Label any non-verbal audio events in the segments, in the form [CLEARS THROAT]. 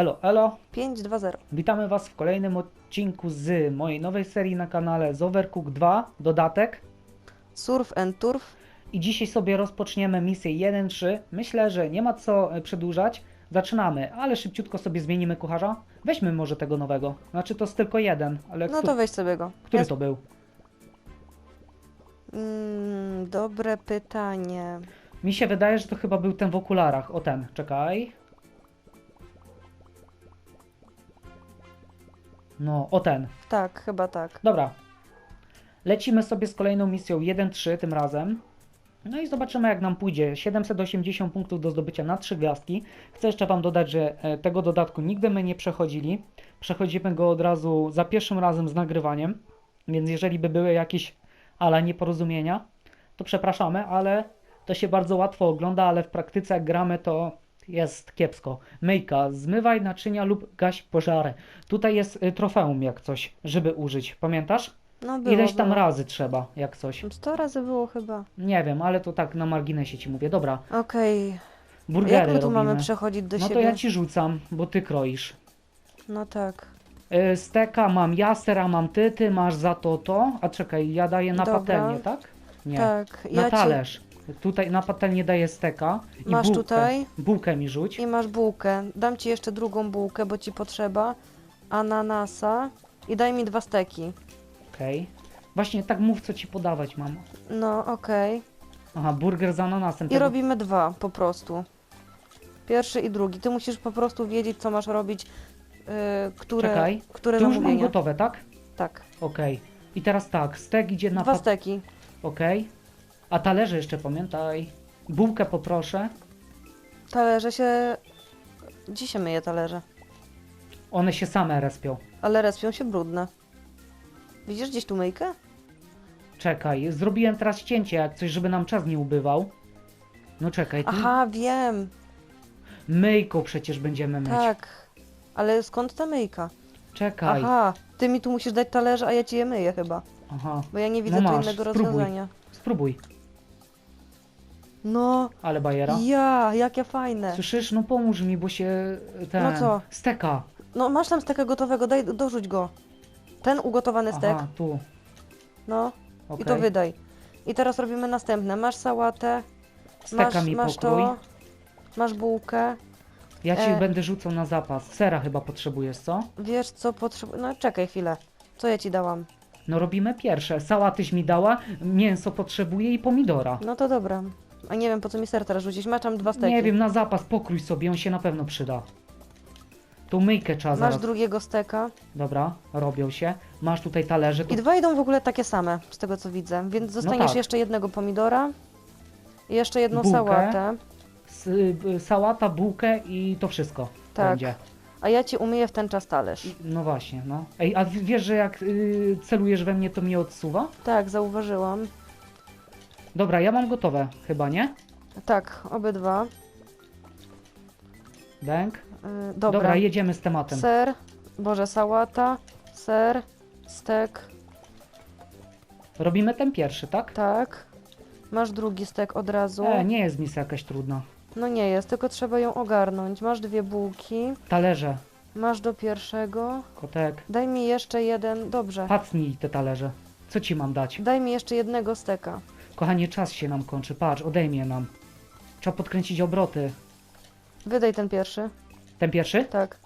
Elo, elo! 5-2-0. Witamy Was w kolejnym odcinku z mojej nowej serii na kanale z Overcook 2, dodatek. Surf and Turf. I dzisiaj sobie rozpoczniemy misję 1-3. Myślę, że nie ma co e, przedłużać. Zaczynamy, ale szybciutko sobie zmienimy kucharza. Weźmy może tego nowego. Znaczy to jest tylko jeden, ale No to weź sobie go. który Jest- to był? Mm, dobre pytanie. Mi się wydaje, że to chyba był ten w okularach. O ten, czekaj. No, o ten. Tak, chyba tak. Dobra. Lecimy sobie z kolejną misją 1-3 tym razem. No i zobaczymy jak nam pójdzie. 780 punktów do zdobycia na 3 gwiazdki. Chcę jeszcze Wam dodać, że e, tego dodatku nigdy my nie przechodzili. Przechodzimy go od razu za pierwszym razem z nagrywaniem. Więc jeżeli by były jakieś ale nieporozumienia, to przepraszamy, ale to się bardzo łatwo ogląda, ale w praktyce jak gramy to jest kiepsko. Myjka, zmywaj naczynia lub gaś pożary. Tutaj jest y, trofeum jak coś, żeby użyć. Pamiętasz? No było, Ileś tam było. razy trzeba, jak coś. 100 razy było chyba. Nie wiem, ale to tak na marginesie ci mówię. Dobra, Okej. burgery Jak my tu robimy. mamy przechodzić do no siebie? to ja ci rzucam, bo ty kroisz. No tak. Y, Steka mam ja, sera mam ty, ty masz za to to. A czekaj, ja daję na Dobra. patelnię, tak? Nie, Tak. na Ja talerz. Tutaj na patelnię daję steka i Masz bułkę. tutaj? Bułkę mi rzuć. I masz bułkę. Dam ci jeszcze drugą bułkę, bo ci potrzeba. Ananasa. I daj mi dwa steki. Okej. Właśnie tak mów, co ci podawać mam. No, okej. Aha, burger z ananasem. I Tego- robimy dwa po prostu. Pierwszy i drugi. Ty musisz po prostu wiedzieć, co masz robić. Yy, które, Czekaj, które to już mam zamówienia. gotowe, tak? Tak. Okej. I teraz tak, stek idzie na Dwa pat... steki. Okej. A talerze jeszcze pamiętaj. Bułkę poproszę. Talerze się... Dzisiaj myję talerze. One się same respią. Ale respią się brudne. Widzisz gdzieś tu myjkę? Czekaj, zrobiłem teraz cięcie, jak coś, żeby nam czas nie ubywał. No czekaj, ty... Aha, wiem. myjką przecież będziemy myć. Tak. Ale skąd ta myjka? Czekaj. Aha, ty mi tu musisz dać talerze, a ja ci je myję chyba. Aha. Bo ja nie widzę No tu masz, innego spróbuj. rozwiązania. Spróbuj. No, Ale bajera. ja, jakie fajne. Słyszysz? No pomóż mi, bo się ten... No co? Steka. No, masz tam steka gotowego, daj, dorzuć go. Ten ugotowany stek. Aha, tu. No, i to wydaj. I teraz robimy następne. Masz sałatę, Steka masz, mi masz pokrój. to, masz bułkę. Ja ci e- będę rzucał na zapas. Sera chyba potrzebujesz, co? Wiesz co potrzebujesz? No czekaj chwilę. Co ja ci dałam? No robimy pierwsze. Sałatyś mi dała, mięso potrzebuję i pomidora. No to dobra. A nie wiem po co mi ser teraz rzucić. Masz tam dwa steki. Nie wiem, na zapas pokrój sobie, on się na pewno przyda. Tu myjkę trzeba Masz zaraz. drugiego steka. Dobra, robią się. Masz tutaj talerze. To... I dwa idą w ogóle takie same, z tego co widzę. Więc dostaniesz tak. jeszcze jednego pomidora. I jeszcze jedną Bułkę. sałatę. S- y, sałata, bułkę i to wszystko Tak. będzie. A ja ci umyję w ten czas talerz. No właśnie, no. Ej, a wiesz, że jak y, celujesz we mnie, to mnie odsuwa? Tak, zauważyłam. Dobra, ja mam gotowe, chyba, nie? Tak, obydwa. Bęk. Yy, Dobra. dobra. jedziemy z tematem. Ser, boże, sałata, ser, stek, Robimy ten pierwszy, tak? tak. Masz drugi stek od razu. E, nie jest misja jakaś trudna. No nie jest, tylko trzeba ją ogarnąć. Masz dwie bułki, Talerze, masz do pierwszego. kotek. Daj mi jeszcze jeden, dobrze. Pacnij te talerze. Co ci mam dać? Daj mi jeszcze jednego steka. Kochanie, czas się nam kończy. Patrz, odejmie nam. Trzeba podkręcić obroty. Wydaj ten pierwszy. Ten pierwszy? Tak,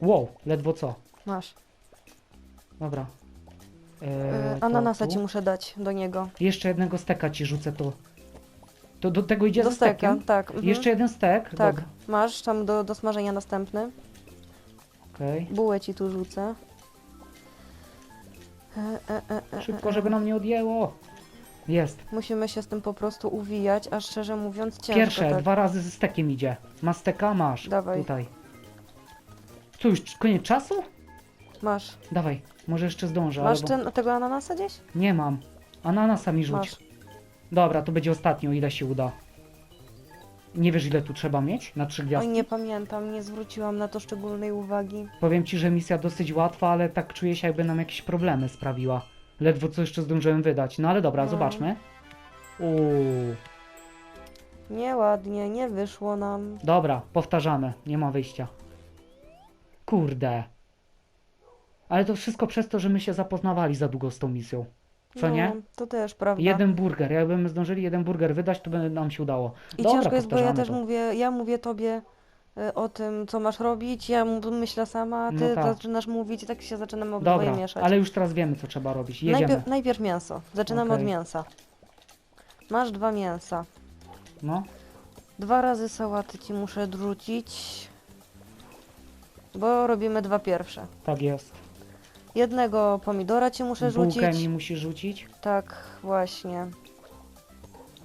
Wow, ledwo co. masz. Dobra. Yy, E, to ananasa tu. ci muszę dać do niego. Jeszcze jednego steka ci rzucę tu. To do tego idzie do ze steka, stekiem? tak. mhm. Jeszcze jeden stek? Tak, Dobra. masz tam do, do smażenia następny. Okej. Bułę ci tu rzucę. E, e, e, e, Szybko, e. żeby nam nie odjęło. Jest. Musimy się z tym po prostu uwijać, a szczerze mówiąc ciężko Pierwsze, tak. dwa razy ze stekiem idzie. Ma steka? Masz. Dawaj. Tutaj. Co, już koniec czasu? Masz. Dawaj, może jeszcze zdążę, Masz albo... ten, tego ananasa gdzieś? Nie mam. Ananasa mi rzuć. Masz. Dobra, to będzie ostatnio, ile się uda. Nie wiesz, ile tu trzeba mieć na trzy Oj, gwiazdki? nie pamiętam, nie zwróciłam na to szczególnej uwagi. Powiem ci, że misja dosyć łatwa, ale tak czuję się, jakby nam jakieś problemy sprawiła. Ledwo co jeszcze zdążyłem wydać. No ale dobra, No. zobaczmy. Uuu. Nieładnie, nie wyszło nam. Dobra, powtarzamy. Nie ma wyjścia. Kurde. Ale to wszystko przez to, że my się zapoznawali za długo z tą misją. Co no, nie? To też prawda. Jeden burger. Jakbyśmy zdążyli jeden burger wydać, to by nam się udało. I Dobra, ciężko jest, bo ja powtarzamy też to. mówię, ja mówię tobie o tym, co masz robić, ja mu- myślę sama, a No ty tak. zaczynasz mówić i tak się zaczynamy obydwoje Dobra, mieszać. ale już teraz wiemy, co trzeba robić. Jedziemy. najpierw, najpierw mięso. Zaczynamy Okej. od mięsa. Masz dwa mięsa. No, Dwa razy sałaty ci muszę odrzucić, bo robimy dwa pierwsze. tak jest. Jednego pomidora ci muszę Bułkę rzucić. mi musisz rzucić. Tak, właśnie.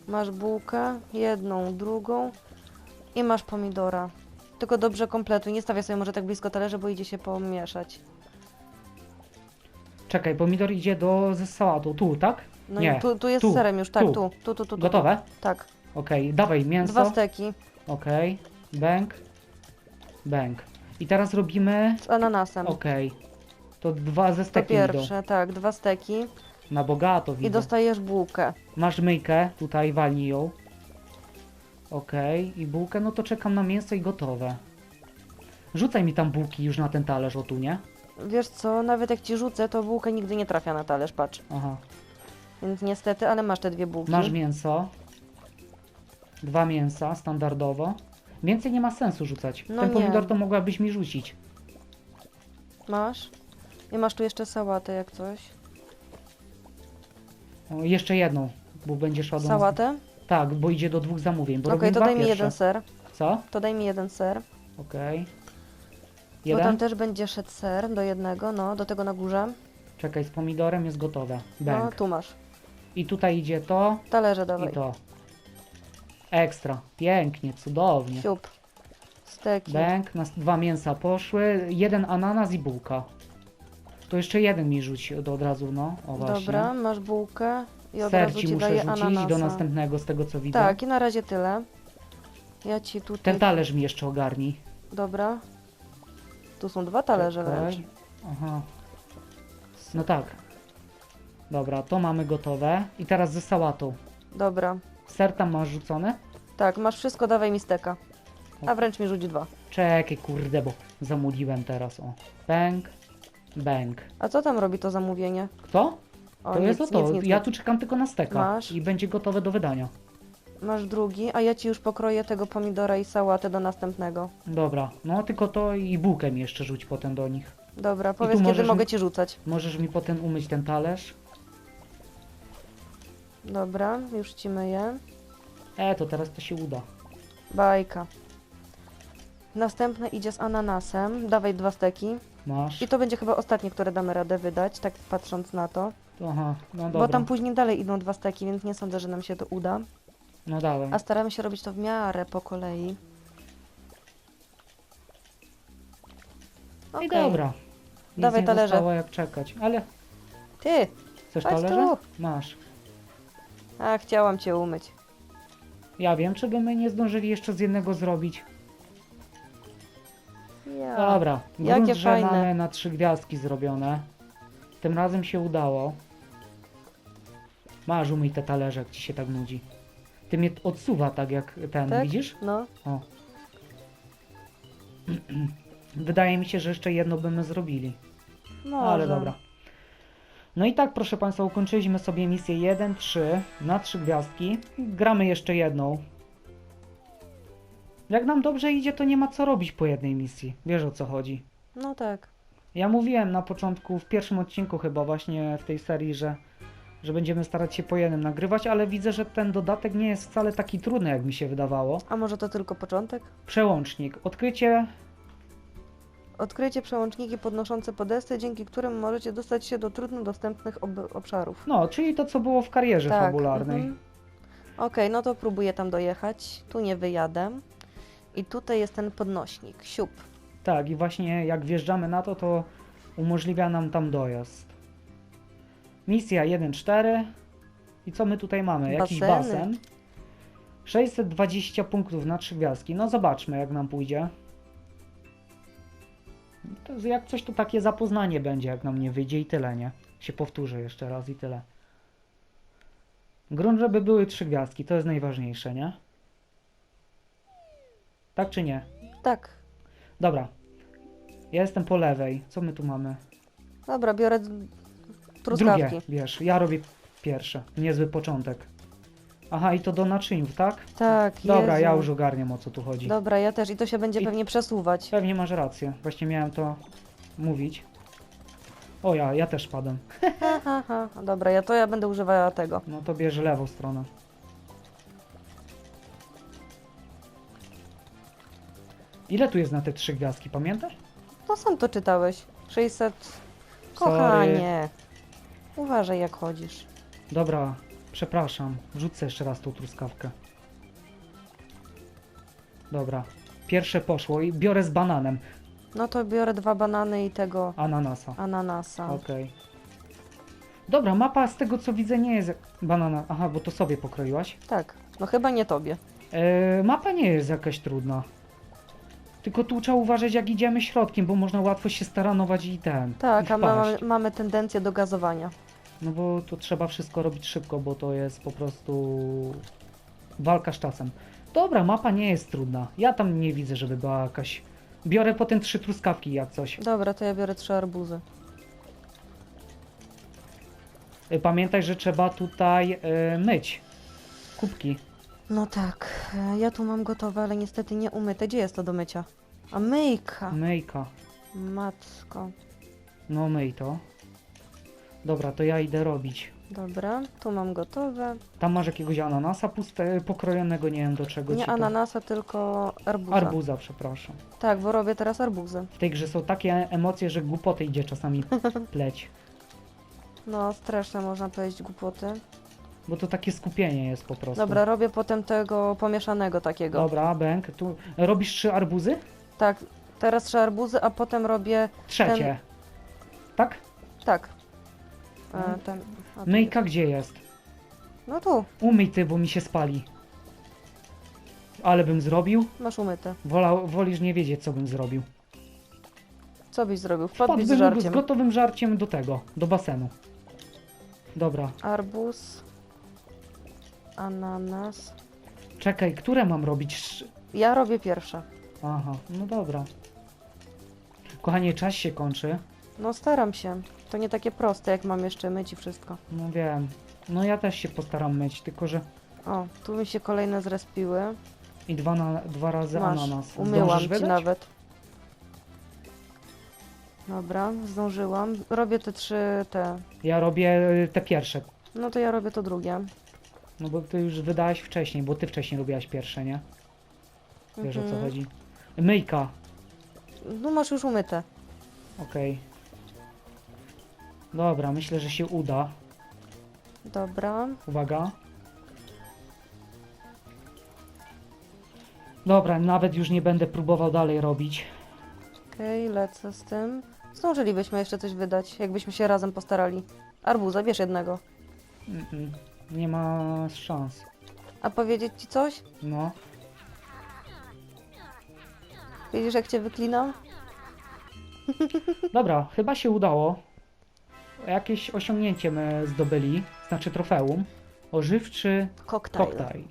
Masz bułkę, jedną, drugą i masz pomidora. Tylko dobrze kompletuj. Nie stawiaj sobie może tak blisko talerza, bo idzie się pomieszać. Czekaj, pomidor idzie do ze sałatą. Tu, tak? No Nie, tu, tu jest tu, serem już, tak, tu. tu, tu, tu, tu. Gotowe? Tak. Okej, dawaj mięso. Dwa steki Okej, bęk, bęk. I teraz robimy. z ananasem. Okej. To dwa ze To steki idą. pierwsze, tak, dwa steki Na bogato i widzę. dostajesz bułkę. Masz myjkę, tutaj walnij ją. Okej, i bułkę, no to czekam na mięso i gotowe. Rzucaj mi tam bułki już na ten talerz, o tu, nie? Wiesz co, nawet jak ci rzucę, to bułka nigdy nie trafia na talerz, patrz. Aha. Więc niestety, ale masz te dwie bułki. Masz mięso. Dwa mięsa, standardowo. Więcej nie ma sensu rzucać. No ten nie. pomidor to mogłabyś mi rzucić. Masz. I masz tu jeszcze sałatę jak coś. O, jeszcze jedną, bo będzie szła do nas. Sałatę? Tak, bo idzie do dwóch zamówień. Bo Okej, robimy to dwa daj mi pierwsze. jeden ser. Co? To daj mi jeden ser. Okej. Bo tam Jeden? też będzie szedł ser do jednego, no, do tego na górze. Czekaj, z pomidorem jest gotowe. No, tu masz. I tutaj idzie to Talerze dawaj. i to. Ekstra. Pięknie, cudownie. Siup. Steki. Bęk, nas dwa mięsa poszły, jeden ananas i bułka. To jeszcze jeden mi rzuć od, od razu, no. O właśnie. Dobra, masz bułkę i od Ser razu ci ci muszę daję rzucić ananasa. do następnego, z tego co widzę. Tak, i na razie tyle. Ja ci tutaj... Ten talerz mi jeszcze ogarnij. Dobra. Tu są dwa talerze wręcz. Czekaj. Aha. No tak. Dobra, to mamy gotowe. I teraz ze sałatą. Dobra. Ser tam masz rzucony? Tak, masz wszystko, dawaj mi steka. A wręcz mi rzuć dwa. Czekaj, kurde, bo zamuliłem teraz, o. Bęk, bęk. A co tam robi to zamówienie? Kto? O, To nic, jest o to. nic, nic, ja nic. tu czekam tylko na steka. Masz. I będzie gotowe do wydania. Masz drugi, a ja ci już pokroję tego pomidora i sałatę do następnego. Dobra, no tylko to i bułkę mi jeszcze rzuć potem do nich. Dobra, powiedz możesz kiedy mi- mogę ci rzucać. Możesz mi potem umyć ten talerz? Dobra, już ci myję. E, to teraz to się uda. Bajka. Następne idzie z ananasem. Dawaj dwa steki. Masz. I to będzie chyba ostatnie, które damy radę wydać, tak patrząc na to. Aha, no dobra. Bo tam później dalej idą dwa steki, więc nie sądzę, że nam się to uda. No dawaj. A staramy się robić to w miarę po kolei. No I Okej. dobra. Nic Dawaj nie talerze. zostało jak czekać. Ale Ty! chcesz Chodź talerze? Masz. A, chciałam cię umyć. Ja wiem, czy by my nie zdążyli jeszcze z jednego zrobić. Ja. Dobra, Jakie że fajne. mamy na trzy gwiazdki zrobione. Tym razem się udało. Masz umyj te talerze, jak ci się tak nudzi. Ty mnie odsuwa tak jak ten, Tak? widzisz? No, O. [CLEARS THROAT] Wydaje mi się, że jeszcze jedno byśmy zrobili. no. Ale dobra. No i tak, proszę Państwa, ukończyliśmy sobie misję 1-3 na 3 gwiazdki. Gramy jeszcze jedną. Jak nam dobrze idzie, to nie ma co robić po jednej misji. Wiesz o co chodzi. No tak. Ja mówiłem na początku, w pierwszym odcinku chyba właśnie w tej serii, że, że będziemy starać się po jednym nagrywać, ale widzę, że ten dodatek nie jest wcale taki trudny, jak mi się wydawało. A może to tylko początek? Przełącznik. Odkrycie Odkryjcie przełączniki podnoszące podesty, dzięki którym możecie dostać się do trudno dostępnych ob- obszarów. No, czyli to, co było w karierze fabularnej. mhm. Okej, no to próbuję tam dojechać. Tu nie wyjadę. I tutaj jest ten podnośnik. Siup. Tak, i właśnie jak wjeżdżamy na to, to umożliwia nam tam dojazd. Misja 1.4. I co my tutaj mamy? Jakiś Baseny. basen. 620 punktów na trzy gwiazdki. No zobaczmy, jak nam pójdzie. To jak coś to takie zapoznanie będzie, jak nam nie wyjdzie i tyle, nie? Się powtórzę jeszcze raz i tyle. Grunt, żeby były trzy gwiazdki, to jest najważniejsze, nie? Tak czy nie? Tak. Dobra. Ja jestem po lewej. Co my tu mamy? Dobra, biorę d- truskawki. Drugie, wiesz, ja robię pierwsze. Niezły początek. Aha, i to do naczyniów, tak? Tak, Dobra, Jezu. ja już ogarniam o co tu chodzi. Dobra, ja też i to się będzie I- pewnie przesuwać. Pewnie masz rację. Właśnie miałem to mówić. O ja, ja też. Ha, ha, ha. Dobra, ja to ja będę używała tego. No to bierz lewą stronę. Ile tu jest na te trzy gwiazdki, pamiętasz? To sam to czytałeś. 600... Sorry. Kochanie. Uważaj jak chodzisz. Dobra, przepraszam. Wrzucę jeszcze raz tą truskawkę. Dobra. Pierwsze poszło i biorę z bananem. No to biorę dwa banany i tego Ananasa. ananasa. Okej. Dobra, mapa z tego co widzę nie jest banana. Aha, bo to sobie pokroiłaś. Tak, no chyba nie tobie. E, mapa nie jest jakaś trudna. Tylko tu trzeba uważać jak idziemy środkiem, bo można łatwo się staranować i ten. Tak, i a mamy, wpaść. mamy tendencję do gazowania. No bo to trzeba wszystko robić szybko, bo to jest po prostu walka z czasem. Dobra, mapa nie jest trudna. Ja tam nie widzę, żeby była jakaś. Biorę potem trzy truskawki jak coś. Dobra, to ja biorę trzy arbuzy. Y, Pamiętaj, że trzeba tutaj y, myć kubki. No tak, e, ja tu mam gotowe, ale niestety nie umyte. Gdzie jest to do mycia? A myjka! Myjka. Matko. No myj to. Dobra, to ja idę robić. Dobra, tu mam gotowe. Tam masz jakiegoś ananasa puste, pokrojonego, nie wiem do czego Nie ci to. ananasa, tylko arbuza. Arbuza, przepraszam. Tak, bo robię teraz arbuzy. W tej grze są takie emocje, że głupoty idzie czasami [LAUGHS] pleć. No, straszne można powiedzieć głupoty. Bo to takie skupienie jest po prostu. Dobra, robię potem tego pomieszanego takiego. Dobra, bęk. Tu robisz trzy arbuzy? Tak, teraz trzy arbuzy, a potem robię... Trzecie. Tak? Tak. E, Mhm. ten, a tu- Myjka gdzie jest? No tu, Umyj ty, bo mi się spali. Ale bym zrobił? masz umyte. Wola, wolisz nie wiedzieć, co bym zrobił. Co byś zrobił? Wpadłbyś z Wpadłbym z żarciem. gotowym żarciem do tego, do basenu. Dobra, Arbuz. Ananas. czekaj, które mam robić? Sz- Ja robię pierwsze. Aha, no dobra. Kochanie, czas się kończy. No staram się. To nie takie proste, jak mam jeszcze myć i wszystko. No wiem. No ja też się postaram myć, tylko że... O, tu mi się kolejne zrespiły. I dwa, na, dwa razy Masz, ananas. umyłam Zdążysz ci wydać? nawet. Dobra, zdążyłam. Robię te trzy, te... Ja robię y, te pierwsze. No to ja robię to drugie. No bo ty już wydałeś wcześniej, bo ty wcześniej robiłaś pierwsze, nie? Wiesz o co Mhm. chodzi. Myjka, No masz już umyte. okej. Dobra, myślę, że się uda. Dobra. Uwaga. Dobra, nawet już nie będę próbował dalej robić. Okej, lecę z tym. Zdążylibyśmy jeszcze coś wydać, jakbyśmy się razem postarali. Arbuza, bierz jednego. Mm-mm, Nie ma szans. A powiedzieć ci coś? No, Widzisz jak cię wyklinam? [LAUGHS] dobra, chyba się udało. Jakieś osiągnięcie my zdobyli, znaczy trofeum. Ożywczy Koktajl. koktajl.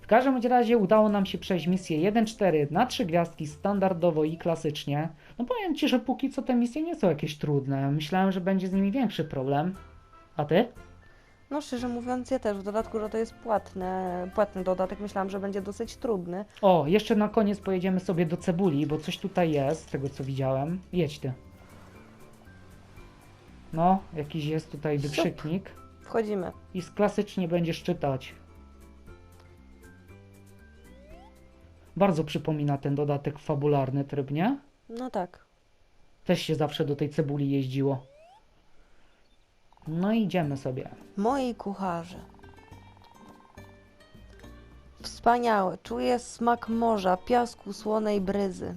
W każdym bądź razie udało nam się przejść misję 1-4 na 3 gwiazdki standardowo i klasycznie. No powiem Ci, że póki co te misje nie są jakieś trudne. Myślałem, że będzie z nimi większy problem. A Ty? No szczerze mówiąc, ja też w dodatku, że to jest płatne, płatny dodatek, myślałam, że będzie dosyć trudny. O, jeszcze na koniec pojedziemy sobie do cebuli, bo coś tutaj jest, z tego co widziałem. Jedź Ty. No, jakiś jest tutaj Siup. wykrzyknik. Wchodzimy. I z klasycznie będziesz czytać. Bardzo przypomina ten dodatek fabularny tryb, nie? No tak. Też się zawsze do tej cebuli jeździło. No idziemy sobie. Moi kucharze. Wspaniałe. Czuję smak morza, piasku, słonej bryzy.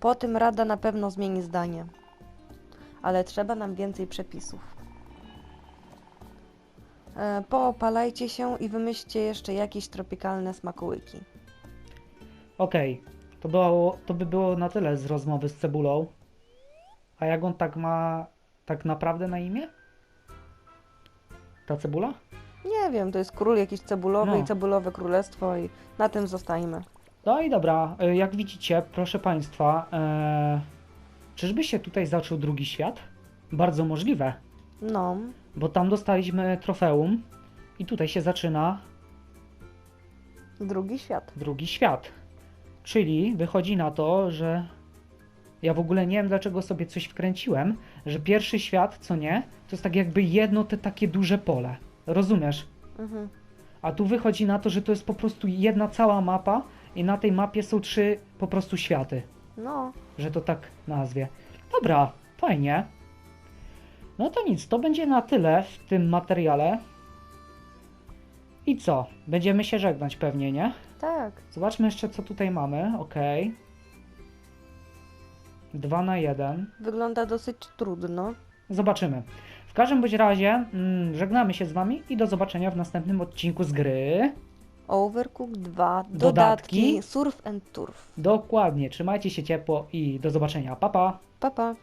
Po tym Rada na pewno zmieni zdanie. Ale trzeba nam więcej przepisów. E, Poopalajcie się i wymyślcie jeszcze jakieś tropikalne smakołyki. Okej, to, było, to by było na tyle z rozmowy z cebulą. A jak on tak ma tak naprawdę na imię? Ta cebula? Nie wiem, to jest król jakiś cebulowy No. i cebulowe królestwo i na tym zostajmy. No i dobra, e, jak widzicie, proszę Państwa, e, czyżby się tutaj zaczął drugi świat? Bardzo możliwe, No, bo tam dostaliśmy trofeum i tutaj się zaczyna drugi świat. drugi świat. Czyli wychodzi na to, że ja w ogóle nie wiem dlaczego sobie coś wkręciłem, że pierwszy świat, co nie, to jest tak jakby jedno te takie duże pole. Rozumiesz? Mhm. A tu wychodzi na to, że to jest po prostu jedna cała mapa i na tej mapie są trzy po prostu światy, No, że to tak nazwie. Dobra, fajnie. No to nic, to będzie na tyle w tym materiale. I co? Będziemy się żegnać pewnie, nie? tak. Zobaczmy jeszcze, co tutaj mamy. Ok. 2 na 1. Wygląda dosyć trudno. Zobaczymy. W każdym bądź razie mm, żegnamy się z Wami i do zobaczenia w następnym odcinku z gry. Overcooked 2, Dodatki. dodatki, Surf and Turf. Dokładnie. Trzymajcie się ciepło i do zobaczenia. Pa, pa. Pa, pa.